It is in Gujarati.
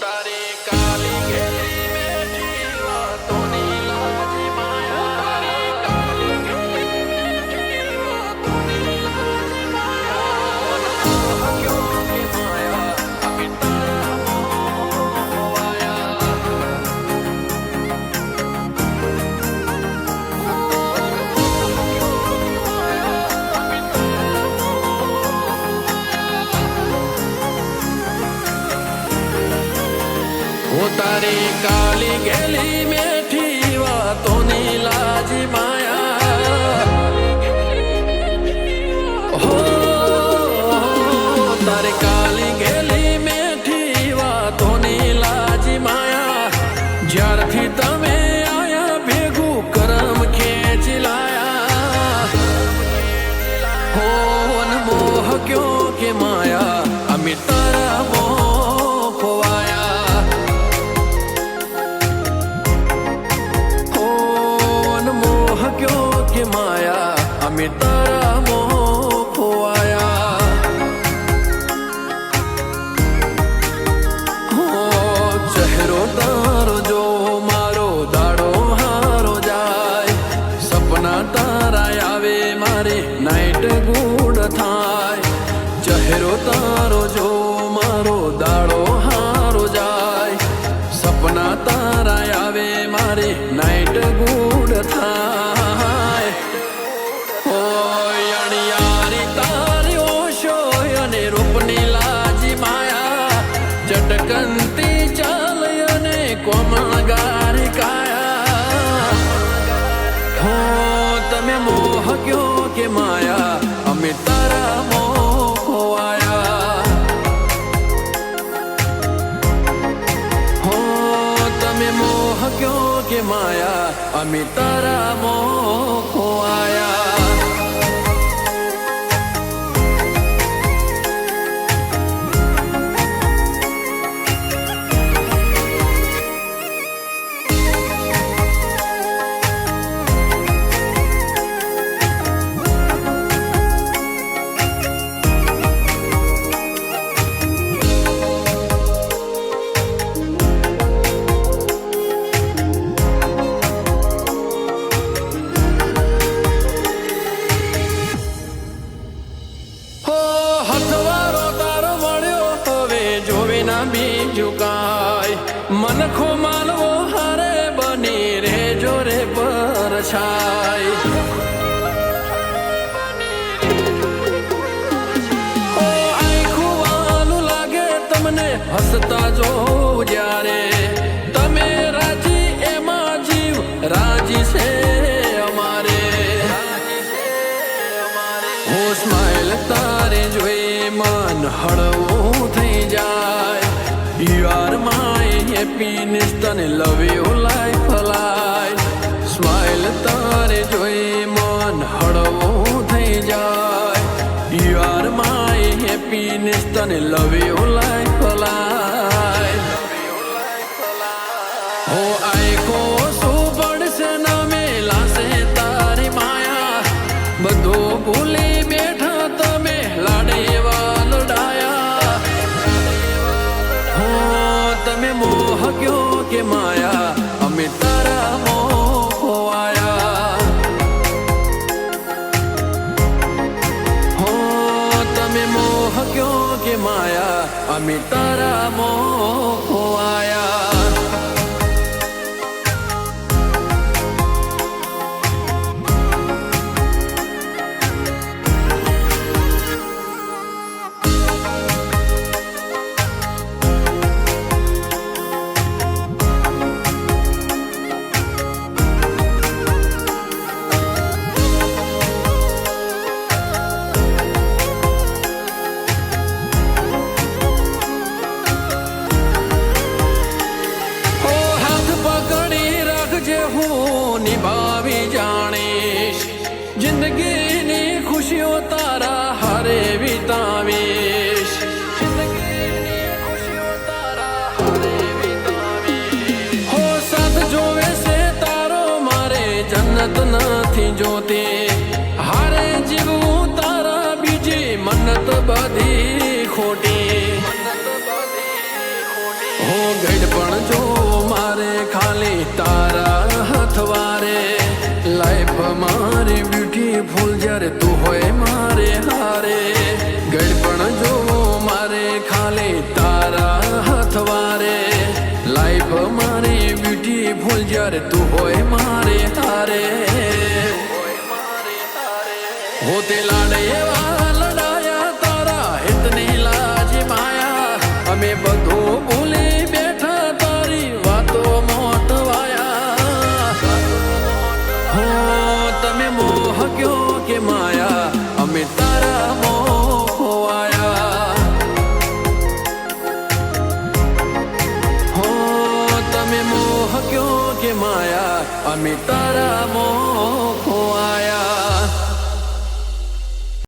તારી હું તારી કાલી ગેલી મેઠી વાતોની લાજ માયા તારા મો ખોવાયા હો, ચહેરો તારો જો મારો દાડો હારો જાય. સપના તારા આવે, મારે નાઈટ ગુડ થાય. ચહેરો તારો જો કોમળ ગારી કાયા હો તમે મોહ ક્યો કે માયા અમે તારા મોહ ખોવાયા હો તમે મોહ ક્યો કે માયા અમે તારા મોહ ખોવાયા ના બીજું કાય મનખો માનવો હારે બની રે જોરે પર છાય ઓ આખું વાલું લાગે તમને હસતા જો જ્યારે. તમે રાજી એમાં જીવ, રાજી છે અમારે. હું સ્માઈલ તારે જોઈ મન હળવું થઈ જાય માય હેપીનેસ તને love you life life smile તારે જોઈ મન હળવું થઈ જાય. યુ આર માય હેપીનેસ તને લવ યુ લાઈફ માયા અમે તારા મોહ ખોવાયા જિંદગીની ખુશીઓ તારા હારે વિતાવીશ. જિંદગીની ખુશીઓ તારા હારે વિતાવીશ. હો સાથ જોવે તારો, મારે જન્નત નથી જોતી. હારે જીવવું તારા બીજી મન્નત બધી ખોટી. બ્યુટીફુલ જ્યારે તું હોય મારે હારે ગડપણ જોવો મારે ખાલી તારા હથવારે લાઈફ મારી બ્યુટીફુલ જ્યારે તું હોય મારે હારે હોતે માયા અમે તારા મોવાયા હો તમે મોહ ક્યો કે માયા અમે તારા મોહ